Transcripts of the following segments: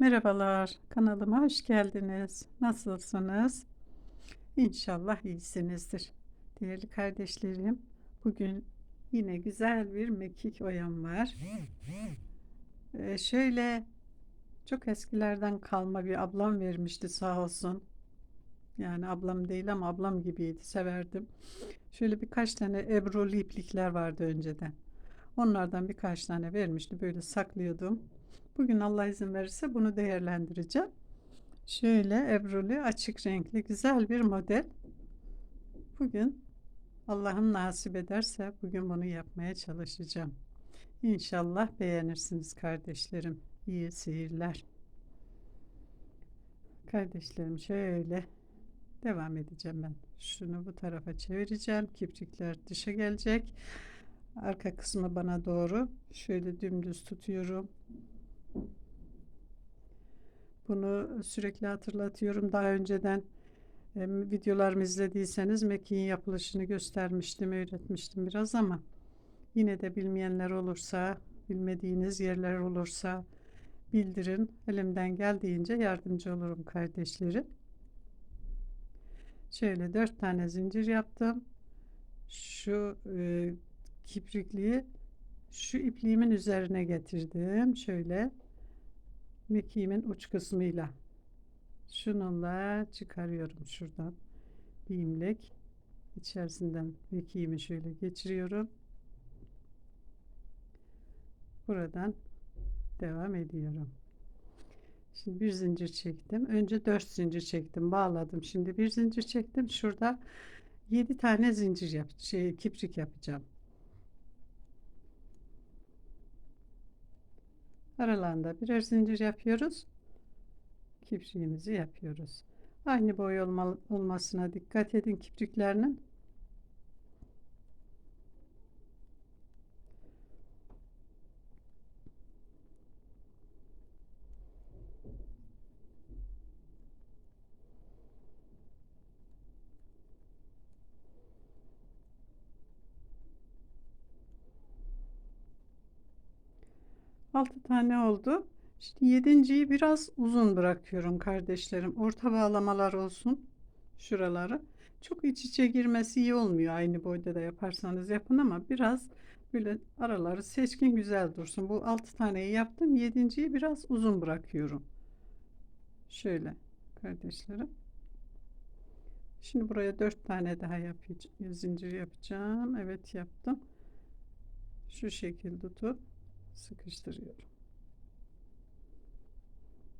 Merhabalar, kanalıma hoş geldiniz. Nasılsınız? İnşallah iyisinizdir. Değerli kardeşlerim, bugün yine güzel bir mekik oyam var. Ee, şöyle çok eskilerden kalma bir ablam vermişti sağ olsun. Yani ablam değil ama ablam gibiydi, severdim. Şöyle birkaç tane ebrulu iplikler vardı önceden. Onlardan birkaç tane vermişti, böyle saklıyordum. Bugün Allah izin verirse bunu değerlendireceğim. Şöyle ebruli açık renkli güzel bir model. Bugün Allah'ım nasip ederse bugün bunu yapmaya çalışacağım. İnşallah beğenirsiniz kardeşlerim. İyi seyirler. Kardeşlerim şöyle devam edeceğim ben. Şunu bu tarafa çevireceğim. Kiprikler dışa gelecek. Arka kısmı bana doğru şöyle dümdüz tutuyorum. Bunu sürekli hatırlatıyorum. Daha önceden e, videolarımı izlediyseniz mekiğin yapılışını göstermiştim, öğretmiştim biraz ama yine de bilmeyenler olursa, bilmediğiniz yerler olursa bildirin. Elimden geldiğince yardımcı olurum kardeşlerim. Şöyle dört tane zincir yaptım. Şu e, kiprikliği şu ipliğimin üzerine getirdim. Şöyle mekiğimin uç kısmıyla. Şununla çıkarıyorum şuradan. Bir içerisinden mekiğimi şöyle geçiriyorum. Buradan devam ediyorum. Şimdi bir zincir çektim. Önce dört zincir çektim. Bağladım. Şimdi bir zincir çektim. Şurada yedi tane zincir yap şey kiprik yapacağım aralarında birer zincir yapıyoruz. Kipriğimizi yapıyoruz. Aynı boy olma, olmasına dikkat edin kipriklerinin Altı tane oldu. İşte yedinciyi biraz uzun bırakıyorum kardeşlerim. Orta bağlamalar olsun şuraları. Çok iç içe girmesi iyi olmuyor. Aynı boyda da yaparsanız yapın ama biraz böyle araları seçkin güzel dursun. Bu altı taneyi yaptım. Yedinciyi biraz uzun bırakıyorum. Şöyle kardeşlerim. Şimdi buraya dört tane daha yapacağım. Zincir yapacağım. Evet yaptım. Şu şekilde tutup sıkıştırıyorum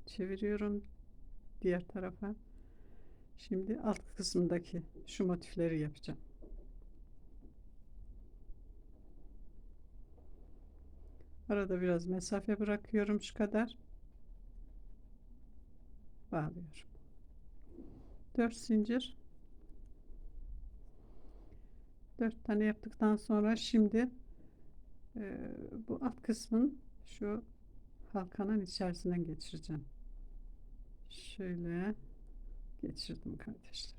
çeviriyorum diğer tarafa. Şimdi alt kısımdaki şu motifleri yapacağım. Arada biraz mesafe bırakıyorum şu kadar. Bağlıyorum. 4 zincir. 4 tane yaptıktan sonra şimdi bu alt kısmın şu halkanın içerisinden geçireceğim. Şöyle geçirdim kardeşler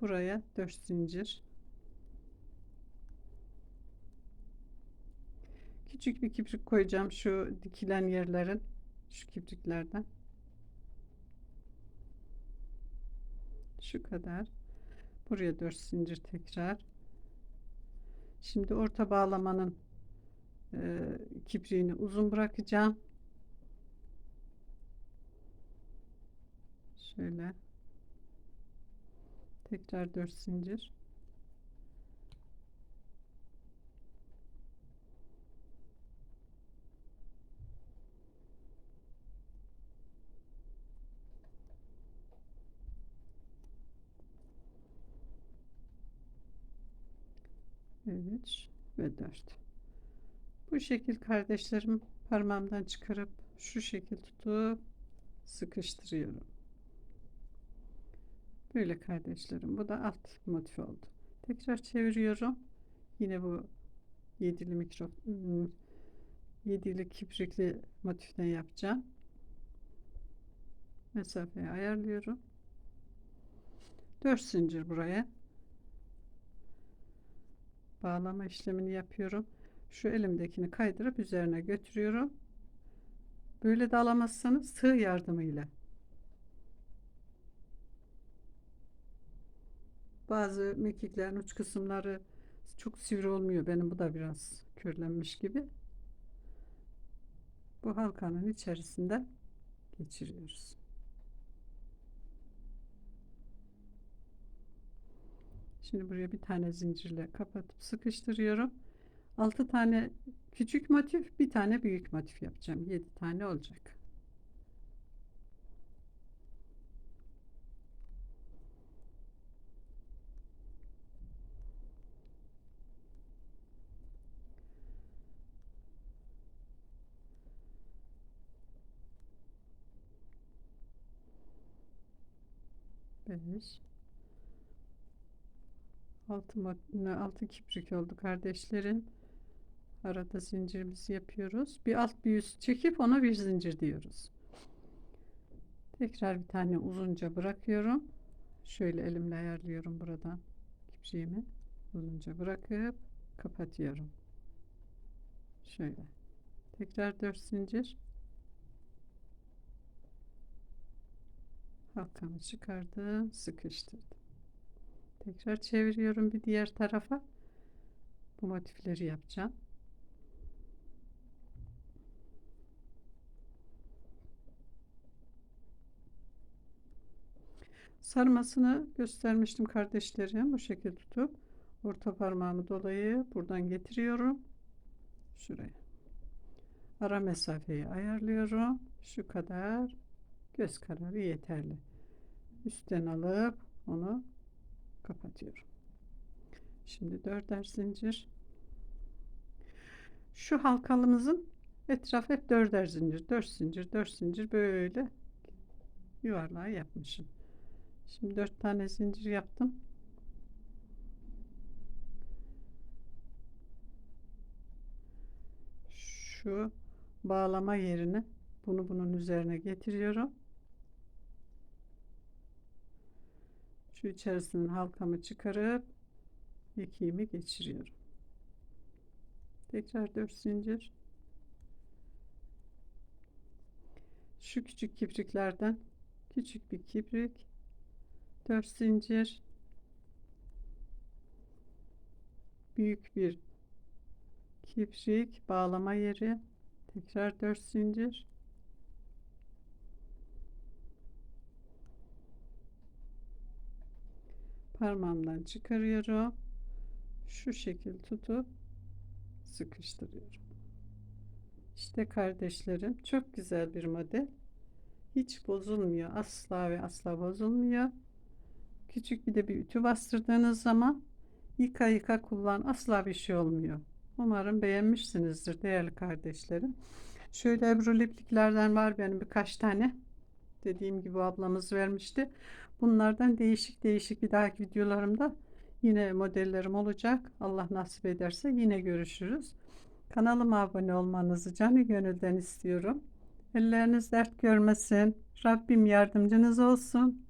buraya 4 zincir. Küçük bir kiprik koyacağım şu dikilen yerlerin şu kipriklerden şu kadar. Buraya 4 zincir tekrar. Şimdi orta bağlamanın e, kipriğini uzun bırakacağım. Şöyle. Tekrar 4 zincir. Evet ve 4 bu şekil kardeşlerim parmağımdan çıkarıp şu şekil tutup sıkıştırıyorum Böyle kardeşlerim. Bu da alt motif oldu. Tekrar çeviriyorum. Yine bu yedili mikro yedili kiprikli motiften yapacağım. Mesafeyi ayarlıyorum. 4 zincir buraya. Bağlama işlemini yapıyorum. Şu elimdekini kaydırıp üzerine götürüyorum. Böyle de alamazsanız tığ yardımıyla. Bazı mekiklerin uç kısımları çok sivri olmuyor. Benim bu da biraz körlenmiş gibi. Bu halkanın içerisinde geçiriyoruz. Şimdi buraya bir tane zincirle kapatıp sıkıştırıyorum. 6 tane küçük motif, bir tane büyük motif yapacağım. 7 tane olacak. Beş. Altı, altı kibrik oldu kardeşlerin. Arada zincirimizi yapıyoruz. Bir alt bir üst çekip ona bir zincir diyoruz. Tekrar bir tane uzunca bırakıyorum. Şöyle elimle ayarlıyorum buradan kibriğimi. Uzunca bırakıp kapatıyorum. Şöyle. Tekrar 4 zincir. Halkamı çıkardım, sıkıştırdım. Tekrar çeviriyorum bir diğer tarafa. Bu motifleri yapacağım. Sarmasını göstermiştim kardeşlerim. Bu şekilde tutup orta parmağımı dolayıp buradan getiriyorum. Şuraya. Ara mesafeyi ayarlıyorum. Şu kadar göz kararı yeterli. Üstten alıp onu kapatıyorum. Şimdi dörder zincir. Şu halkalımızın etrafı hep dörder zincir, dört zincir, dört zincir böyle yuvarlağı yapmışım. Şimdi dört tane zincir yaptım. Şu bağlama yerini bunu bunun üzerine getiriyorum. Şu içerisinden halkamı çıkarıp ikiğimi geçiriyorum. Tekrar 4 zincir. Şu küçük kipriklerden küçük bir kibrik 4 zincir. Büyük bir kibrik bağlama yeri. Tekrar 4 zincir. Parmağımdan çıkarıyorum. Şu şekil tutup sıkıştırıyorum. İşte kardeşlerim çok güzel bir model. Hiç bozulmuyor asla ve asla bozulmuyor küçük bir de bir ütü bastırdığınız zaman yıka yıka kullan asla bir şey olmuyor. Umarım beğenmişsinizdir değerli kardeşlerim. Şöyle ebru ipliklerden var benim birkaç tane. Dediğim gibi ablamız vermişti. Bunlardan değişik değişik bir dahaki videolarımda yine modellerim olacak. Allah nasip ederse yine görüşürüz. Kanalıma abone olmanızı canı gönülden istiyorum. Elleriniz dert görmesin. Rabbim yardımcınız olsun